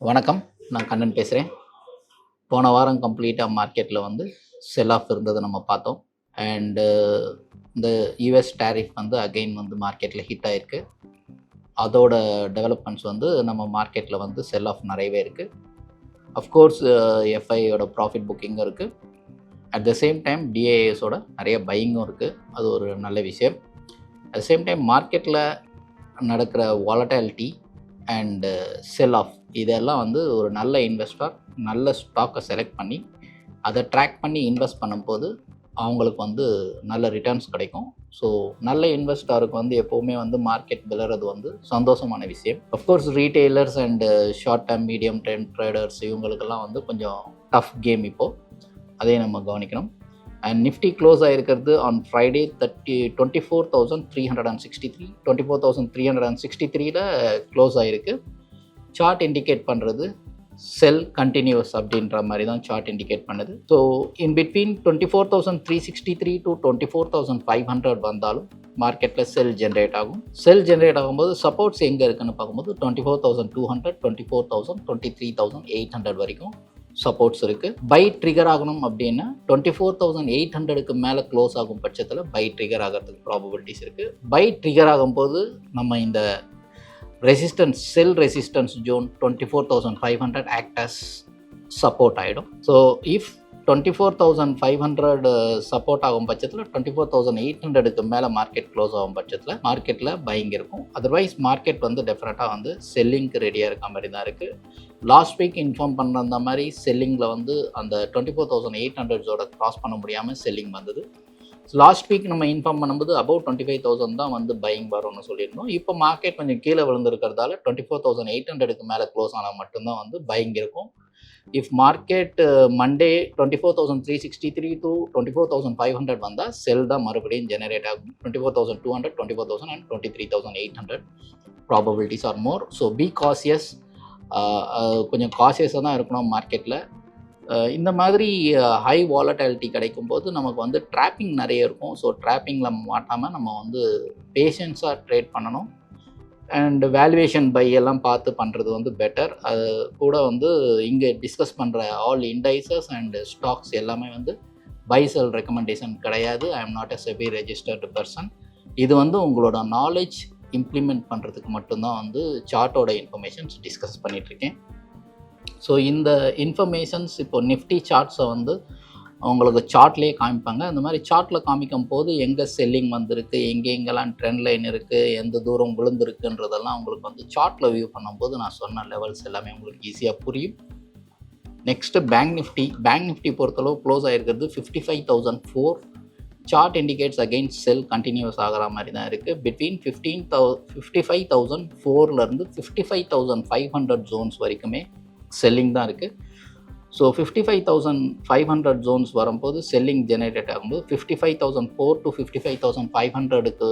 வணக்கம். நான் கண்ணன் பேசுகிறேன் போன வாரம் கம்ப்ளீட்டாக மார்க்கெட்டில் வந்து செல் ஆஃப் இருந்ததை நம்ம பார்த்தோம். அண்டு uh, இந்த யூஎஸ் டேரிஃப் வந்து அகைன் வந்து மார்க்கெட்டில் ஹிட் ஆயிருக்கு. அதோட டெவலப்மெண்ட்ஸ் வந்து நம்ம மார்க்கெட்டில் வந்து செல் ஆஃப் நிறையவே இருக்குது அஃப்கோர்ஸ் எஃப்ஐயோட ப்ராஃபிட் புக்கிங்கும் இருக்குது அட் த சேம் டைம் டிஏஎஸோட நிறைய பையிங்கும் இருக்குது அது ஒரு நல்ல விஷயம். அட் த சேம் டைம் மார்க்கெட்டில் நடக்கிற வாலட்டாலிட்டி அண்டு செல் ஆஃப் இதெல்லாம் வந்து ஒரு நல்ல இன்வெஸ்டர் நல்ல ஸ்டாக்கை செலக்ட் பண்ணி அதை ட்ராக் பண்ணி இன்வெஸ்ட் பண்ணும்போது அவங்களுக்கு வந்து நல்ல ரிட்டர்ன்ஸ் கிடைக்கும். ஸோ நல்ல இன்வெஸ்டருக்கு வந்து எப்போவுமே வந்து மார்க்கெட் விளறது வந்து சந்தோஷமான விஷயம். Of course retailers and short term medium term traders இவங்களுக்கெல்லாம் வந்து கொஞ்சம் டஃப் கேம் இப்போது அதையும் நம்ம கவனிக்கணும். And Nifty close ஆகிருக்கிறது on Friday thirty twenty four thousand three hundred and sixty three twenty four thousand three hundred and sixty த்ரீல close ஆகிருக்கு chart indicate பண்ணுறது செல் கண்டினியூஸ் அப்படின்ற மாதிரி தான் சார்ட் இண்டிகேட் பண்ணுது. So in between twenty four thousand three sixty three to twenty four thousand five hundred வந்தாலும் மார்க்கெட்டில் செல் generate ஆகும். செல் ஜென்ரேட் ஆகும்போது சப்போர்ட்ஸ் எங்கே இருக்குன்னு பார்க்கும்போது twenty four thousand two hundred twenty four thousand twenty three thousand eight hundred வரைக்கும் supports இருக்குது buy trigger ஆகணும் அப்படின்னா டுவெண்ட்டி ஃபோர் தௌசண்ட் எயிட் ஹண்ட்ரடுக்கு மேலே க்ளோஸ் ஆகும் பட்சத்தில் பை ட்ரிகர் ஆகிறதுக்கு ப்ராபபிலிட்டிஸ் இருக்குது பை ட்ரிகர் ஆகும்போது நம்ம இந்த resistance sell resistance zone twenty four thousand five hundred acts as support ஆகிடும் so if twenty four thousand five hundred support ஆகும் பட்சத்தில் டுவெண்ட்டி ஃபோர் தௌசண்ட் எயிட் ஹண்ட்ரடுக்கு மேலே மார்க்கெட் க்ளோஸ் ஆகும் பட்சத்தில் மார்க்கெட்டில் பையிங் இருக்கும். அதர்வைஸ் மார்க்கெட் வந்து டெஃபினட்டாக வந்து செல்லிங்க்கு ரெடியாக இருக்க மாதிரி தான் இருக்குது லாஸ்ட் வீக் இன்ஃபார்ம் பண்ண மாதிரி செல்லிங்கில் வந்து அந்த டுவெண்ட்டி ஃபோர் தௌசண்ட் எயிட் ஹண்ட்ரட்ஸோட க்ராஸ் பண்ண முடியாமல் செல்லிங் வந்தது. லாஸ்ட் வீக் நம்ம இன்ஃபார்ம் பண்ணும்போது அபவுட் டுவெண்ட்டி ஃபைவ் தௌசண்ட் தான் வந்து பையிங் வரும்னு சொல்லியிருந்தோம். இப்போ மார்க்கெட் கொஞ்சம் கீழே விழுந்திருக்கிறதால டுவெண்ட்டி ஃபோர் தௌசண்ட் எயிட் ஹண்ட்ரடுக்கு மேலே க்ளோஸ் ஆனால் மட்டும்தான் வந்து பையிங் இருக்கும். If market Monday twenty four thousand three sixty three to twenty four thousand five hundred வந்தால் செல் தான் மறுபடியும் ஜெனரேட் ஆகும். Twenty four thousand two hundred twenty four thousand and twenty three thousand eight hundred probabilities are more so be cautious கொஞ்சம் காசியஸாக தான் இருக்கணும் மார்க்கெட்டில் uh, இந்த மாதிரி uh, ஹை வாலட்டாலிட்டி கிடைக்கும் போது நமக்கு வந்து ட்ராப்பிங் நிறைய இருக்கும். ஸோ ட்ராப்பிங்கில் மாட்டாமல் நம்ம வந்து பேஷன்ஸாக ட்ரேட் பண்ணணும். அண்ட் வேல்யூவேஷன் பை எல்லாம் பார்த்து பண்ணுறது வந்து பெட்டர் அது கூட வந்து இங்கே டிஸ்கஸ் பண்ணுற ஆல் இண்டைசஸ் அண்ட் ஸ்டாக்ஸ் எல்லாமே வந்து பை செல் ரெக்கமெண்டேஷன் கிடையாது. I am not a SEBI registered person இது வந்து உங்களோட நாலேஜ் இம்ப்ளிமெண்ட் பண்ணுறதுக்கு மட்டும்தான் வந்து சார்ட்டோட இன்ஃபர்மேஷன்ஸ் டிஸ்கஸ் பண்ணிகிட்ருக்கேன் ஸோ இந்த இன்ஃபர்மேஷன்ஸ் இப்போ நிஃப்டி சார்ட்ஸை வந்து உங்களுக்கு சார்ட்லேயே காமிப்பாங்க. அந்த மாதிரி சார்ட்டில் காமிக்கும் போது எங்கே செல்லிங் வந்திருக்கு எங்கே எங்கெல்லாம் ட்ரெண்ட் லைன் இருக்குது எந்த தூரம் விழுந்திருக்குன்றதெல்லாம் உங்களுக்கு வந்து சார்ட்டில் வியூ பண்ணும்போது நான் சொன்ன லெவல்ஸ் எல்லாமே உங்களுக்கு ஈஸியாக புரியும். Next bank Nifty bank Nifty பொறுத்தளவு close ஆகிருக்கிறது fifty five thousand four chart indicates against sell continues ஆகிற மாதிரி தான் இருக்குது between fifteen thou fifty five thousand ஃபோர்லேருந்து fifty five thousand five hundred zones வரைக்குமே செல்லிங் தான் இருக்குது so fifty five thousand five hundred zones வரும்போது selling generate ஆகும்போது fifty five thousand four to fifty five thousand five ஹண்ட்ரடுக்கு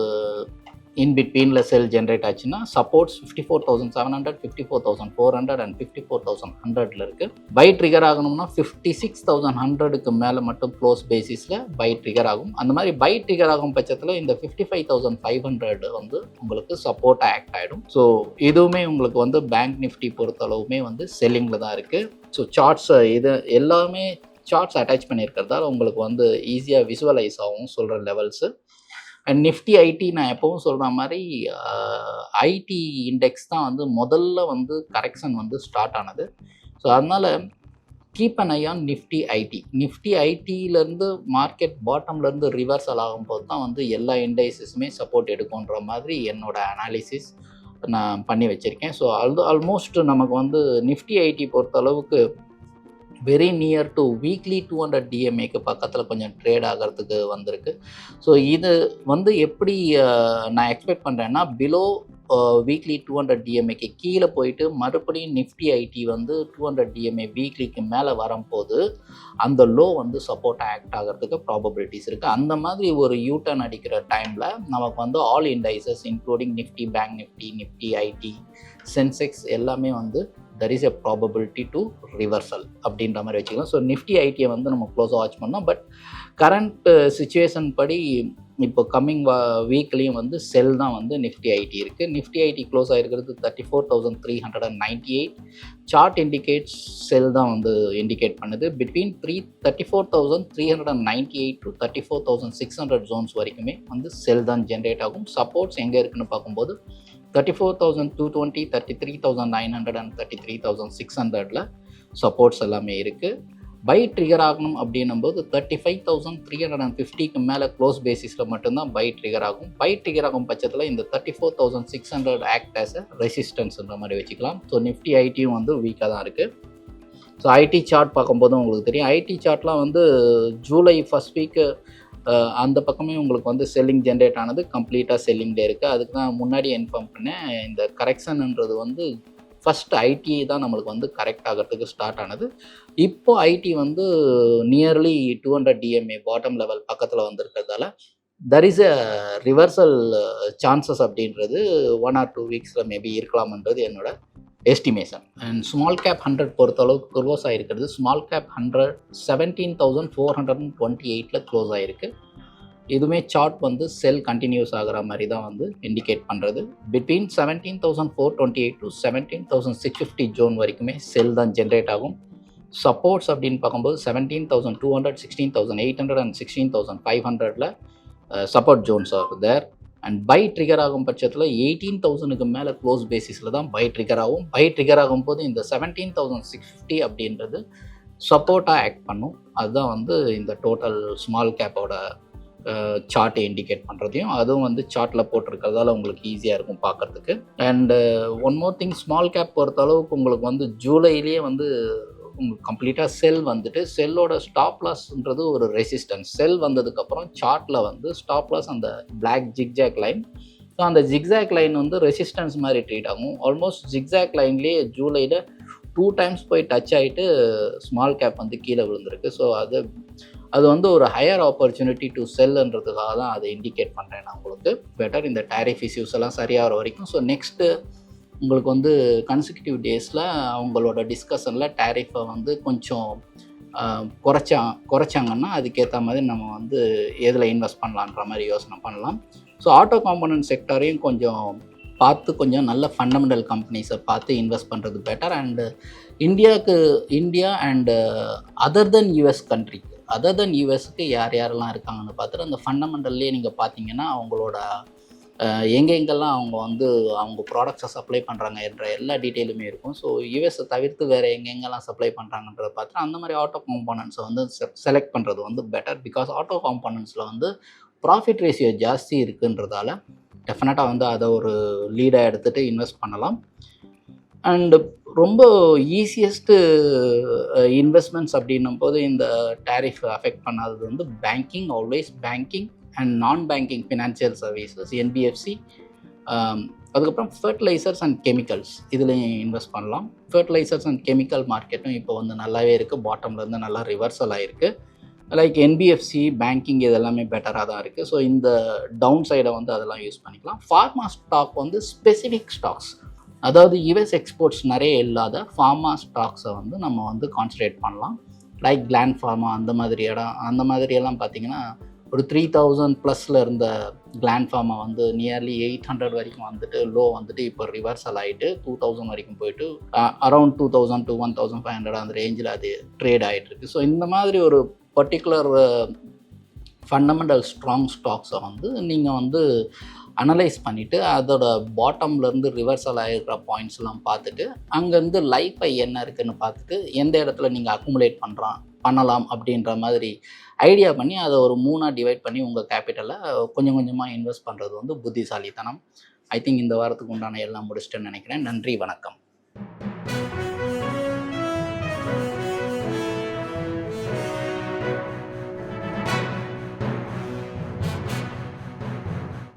in பிட்வீனில் sell generate ஆச்சுன்னா supports fifty four thousand seven hundred fifty four thousand four hundred and fifty four thousand ஹண்ட்ரட்ல இருக்குது buy trigger ஆகணும்னா fifty six thousand ஹண்ட்ரடுக்கு மேலே மட்டும் close பேசிஸில் பை ட்ரிகர் ஆகும். அந்த மாதிரி பை ட்ரிகர் ஆகும் பட்சத்தில் இந்த fifty five thousand five hundred வந்து உங்களுக்கு சப்போர்ட்டாக ஆக்ட் ஆகிடும் ஸோ இதுவுமே உங்களுக்கு வந்து பேங்க் நிஃப்டி பொறுத்தளவுமே வந்து செல்லிங்கில் தான் இருக்குது ஸோ சார்ட்ஸ் இது எல்லாமே சார்ட்ஸ் அட்டாச் பண்ணியிருக்கிறதால உங்களுக்கு வந்து ஈஸியாக விசுவலைஸ் ஆகும் சொல்கிற லெவல்ஸு அண்ட் நிஃப்டி ஐடி நான் எப்பவும் சொல்கிற மாதிரி ஐடி இண்டெக்ஸ் தான் வந்து முதல்ல வந்து கரெக்ஷன் வந்து ஸ்டார்ட் ஆனது. ஸோ அதனால் keep an eye on Nifty IT Nifty ஐடியிலேருந்து market பாட்டம்லேருந்து ரிவர்சல் ஆகும்போது தான் வந்து எல்லா இண்டைஸஸுமே சப்போர்ட் எடுக்குன்ற மாதிரி என்னோட அனாலிசிஸ் நான் பண்ணி வச்சுருக்கேன். ஸோ அது ஆல்மோஸ்ட் நமக்கு வந்து நிஃப்டி ஐடி பொறுத்த அளவுக்கு very near to weekly two hundred டிஎம்ஏக்கு பக்கத்தில் கொஞ்சம் ட்ரேட் ஆகிறதுக்கு வந்திருக்கு. ஸோ இது வந்து எப்படி நான் எக்ஸ்பெக்ட் பண்ணுறேன்னா பிலோ வீக்லி டூ ஹண்ட்ரட் டிஎம்ஏக்கு கீழே போயிட்டு மறுபடியும் நிஃப்டி ஐடி வந்து டூ ஹண்ட்ரட் டிஎம்ஏ வீக்லிக்கு மேலே வரும்போது அந்த லோ வந்து சப்போர்ட் ஆக்ட் ஆகிறதுக்கு ப்ராபபிலிட்டிஸ் இருக்குது அந்த மாதிரி ஒரு யூட்டர்ன் அடிக்கிற டைமில் நமக்கு வந்து all indices including Nifty bank Nifty Nifty IT Sensex எல்லாமே வந்து there is a probability to reversal அப்படின்ற மாதிரி வச்சுக்கலாம். ஸோ நிஃப்டி ஐடியை வந்து நம்ம க்ளோஸாக வாட்ச் பண்ணோம் பட் கரண்ட் சுச்சுவேஷன் படி இப்போ கம்மிங் வீக்லேயும் uh, வந்து செல் தான் வந்து நிஃப்டி ஐடி இருக்குது Nifty IT close ஆகிருக்கிறது thirty four thousand three hundred and ninety eight chart indicates sell தான் வந்து இண்டிகேட் பண்ணுது. Between three thirty four thousand three hundred and ninety eight to thirty four thousand six hundred zones வரைக்குமே வந்து sell தான் generate ஆகும். Supports எங்கே இருக்குன்னு பார்க்கும்போது thirty four thousand two twenty thirty three thousand nine hundred and thirty three thousand six ஹண்ட்ரடில் supports எல்லாமே இருக்குது பை ட்ரிகர் ஆகணும் அப்படின்னும் போது thirty five thousand three hundred and ஃபிஃப்டிக்கு மேலே க்ளோஸ் பேசிஸில் மட்டும்தான் பை ட்ரிகர் ஆகும். பை ட்ரிகர் ஆகும் பட்சத்தில் இந்த thirty four thousand six hundred act as a ரெசிஸ்டன்ஸ்ன்ற மாதிரி வச்சுக்கலாம். ஸோ நிஃப்டி ஐடியும் வந்து வீக்காக தான் இருக்குது ஸோ ஐடி சார்ட் பார்க்கும்போது உங்களுக்கு தெரியும். ஐடி சார்ட்லாம் வந்து ஜூலை ஃபஸ்ட் வீக்கு அந்த பக்கமே உங்களுக்கு வந்து செல்லிங் ஜென்ரேட் ஆனது கம்ப்ளீட்டாக செல்லிங்லே இருக்குது அதுக்கு தான் முன்னாடி இன்ஃபார்ம் பண்ணேன். இந்த கரெக்ஷன்ன்றது வந்து ஃபஸ்ட் ஐடி தான் நம்மளுக்கு வந்து கரெக்ட் ஆகிறதுக்கு ஸ்டார்ட் ஆனது. இப்போ ஐடி வந்து nearly two hundred DMA bottom level பக்கத்தில் வந்திருக்கிறதால there is a reversal chances அப்படின்றது ஒன் ஆர் டூ வீக்ஸில் மேபி இருக்கலாம்ன்றது என்னோட estimation and small cap hundred பொறுத்தளவுக்கு close ஆகிருக்கிறது small cap hundred seventeen thousand four hundred and twenty எயிட்டில் close ஆகிருக்கு இதுவுமே chart வந்து செல் கண்டினியூஸ் ஆகிற மாதிரி தான் வந்து இண்டிகேட் பண்ணுறது between seventeen thousand four twenty eight to seventeen thousand six fifty zone வரைக்குமே செல் தான் ஜென்ரேட் ஆகும். சப்போர்ட்ஸ் அப்படின்னு பார்க்கும்போது seventeen thousand two hundred sixteen thousand eight hundred and sixteen thousand five ஹண்ட்ரட்ல support zones are there and buy trigger ஆகும் பட்சத்தில் eighteen தௌசண்ட்க்கு மேலே க்ளோஸ் பேசிஸில் தான் பை ட்ரிகர் ஆகும். பை ட்ரிகர் ஆகும்போது இந்த செவன்டீன் தௌசண்ட் சிக்ஸ் ஃபிஃப்டி அப்படின்றது சப்போர்ட்டாக ஆக்ட் பண்ணும். அதுதான் வந்து இந்த டோட்டல் ஸ்மால் கேப்போட சார்ட்டை இண்டிகேட் பண்ணுறதையும் அதுவும் வந்து சார்ட்டில் போட்டிருக்கிறதால உங்களுக்கு ஈஸியாக இருக்கும் பார்க்குறதுக்கு. And one more thing small cap பொறுத்த அளவுக்கு உங்களுக்கு வந்து ஜூலைலேயே வந்து உங்களுக்கு கம்ப்ளீட்டாக செல் வந்துட்டு செல்லோட ஸ்டாப் லாஸ்ன்றது ஒரு ரெசிஸ்டன்ஸ். செல் வந்ததுக்கப்புறம் சார்ட்டில் வந்து ஸ்டாப் லாஸ் அந்த பிளாக் ஜிக்ஜாக் லைன் ஸோ அந்த ஜிக்ஸாக் லைன் வந்து ரெசிஸ்டன்ஸ் மாதிரி ட்ரீட் ஆகும். ஆல்மோஸ்ட் ஜிக்ஸாக் லைன்லேயே ஜூலையில் டூ டைம்ஸ் போய் டச் ஆகிட்டு ஸ்மால் கேப் வந்து கீழே விழுந்திருக்கு. ஸோ அது அது வந்து ஒரு ஹையர் ஆப்பர்ச்சுனிட்டி டு செல்ன்றதுக்காக தான் அதை இண்டிகேட் பண்ணுறேன் நான் உங்களுக்கு. பெட்டர் இந்த டேரிஃப் இஷ்யூஸ் எல்லாம் சரியாகிற வரைக்கும். ஸோ நெக்ஸ்ட்டு உங்களுக்கு வந்து கன்சிக்யூட்டிவ் டேஸில் அவங்களோட டிஸ்கஷனில் டேரிஃபை வந்து கொஞ்சம் குறைச்சா குறைச்சாங்கன்னா அதுக்கேற்ற மாதிரி நம்ம வந்து எதில் இன்வெஸ்ட் பண்ணலான்ற மாதிரி யோசனை பண்ணலாம். ஸோ ஆட்டோ காம்பனன்ட் செக்டரையும் கொஞ்சம் பார்த்து கொஞ்சம் நல்ல ஃபண்டமெண்டல் கம்பெனிஸை பார்த்து இன்வெஸ்ட் பண்ணுறது பெட்டர் அண்டு இந்தியாவுக்கு India and other than US country other than யூஎஸ்க்கு யார் யாரெல்லாம் இருக்காங்கன்னு பார்த்துட்டு அந்த ஃபண்டமெண்டல்லே நீங்கள் பார்த்தீங்கன்னா அவங்களோட எங்கெங்கெல்லாம் அவங்க வந்து அவங்க ப்ராடக்ட்ஸை சப்ளை பண்ணுறாங்க என்ற எல்லா டீட்டெயிலுமே இருக்கும். ஸோ யூஎஸை தவிர்த்து வேறு எங்கெங்கெல்லாம் சப்ளை பண்ணுறாங்கன்றத பார்த்துட்டு அந்த மாதிரி ஆட்டோ காம்பனன்ட்ஸை வந்து செலக்ட் பண்ணுறது வந்து பெட்டர் பிகாஸ் ஆட்டோ காம்பனன்ட்ஸில் வந்து ப்ராஃபிட் ரேஷியோ ஜாஸ்தி இருக்குன்றதால டெஃபினட்டாக வந்து அதை ஒரு லீடாக எடுத்துகிட்டு இன்வெஸ்ட் பண்ணலாம். அண்டு ரொம்ப ஈஸியஸ்ட்டு இன்வெஸ்ட்மெண்ட்ஸ் அப்படின்னும் போது இந்த டேரிஃப் அஃபெக்ட் பண்ணாதது வந்து banking always banking and non banking financial services NBFC அதுக்கப்புறம் ஃபர்டிலைசர்ஸ் அண்ட் கெமிக்கல்ஸ் இதுலேயும் இன்வெஸ்ட் பண்ணலாம். ஃபர்டிலைசர்ஸ் அண்ட் கெமிக்கல் மார்க்கெட்டும் இப்போ வந்து நல்லாவே இருக்குது பாட்டம்லேருந்து நல்லா ரிவர்சல் ஆகிருக்கு லைக் என்பிஎஃப்சி பேங்கிங் இதெல்லாமே பெட்டராக தான் இருக்குது ஸோ இந்த டவுன் சைடை வந்து அதெல்லாம் யூஸ் பண்ணிக்கலாம். ஃபார்மா ஸ்டாக் வந்து ஸ்பெசிஃபிக் ஸ்டாக்ஸ் அதாவது யுஎஸ் எக்ஸ்போர்ட்ஸ் நிறைய இல்லாத ஃபார்மா ஸ்டாக்ஸை வந்து நம்ம வந்து கான்சன்ட்ரேட் பண்ணலாம். லைக் கிளாண்ட் ஃபார்மா அந்த மாதிரி இடம் அந்த மாதிரியெல்லாம் பார்த்தீங்கன்னா ஒரு த்ரீ தௌசண்ட் ப்ளஸில் இருந்த கிளாண்ட் ஃபார்மை வந்து நியர்லி எயிட் ஹண்ட்ரட் வரைக்கும் வந்துட்டு லோ வந்துட்டு இப்போ ரிவர்சல் ஆகிட்டு டூ தௌசண்ட் வரைக்கும் போயிட்டு around two thousand two one thousand five hundred அந்த ரேஞ்சில் அது ட்ரேட் ஆகிட்டு இருக்கு. ஸோ இந்த மாதிரி ஒரு பர்டிகுலர் ஃபண்டமெண்டல் ஸ்ட்ராங் ஸ்டாக்ஸை வந்து நீங்கள் வந்து அனலைஸ் பண்ணிவிட்டு அதோட பாட்டம்லேருந்து ரிவர்சல் ஆகிருக்கிற பாயிண்ட்ஸ்லாம் பார்த்துட்டு அங்கேருந்து லைஃபை என்ன இருக்குதுன்னு பார்த்துட்டு எந்த இடத்துல நீங்கள் அக்குமுலேட் பண்ணுறான் பண்ணலாம் அப்படின்ற மாதிரி ஐடியா பண்ணி அதை ஒரு மூணாக டிவைட் பண்ணி உங்கள் கேபிட்டலை கொஞ்சம் கொஞ்சமாக இன்வெஸ்ட் பண்ணுறது வந்து புத்திசாலித்தனம். ஐ திங்க் இந்த வாரத்துக்கு உண்டான எல்லாம் முடிச்சிட்டேன்னு நினைக்கிறேன். நன்றி வணக்கம்.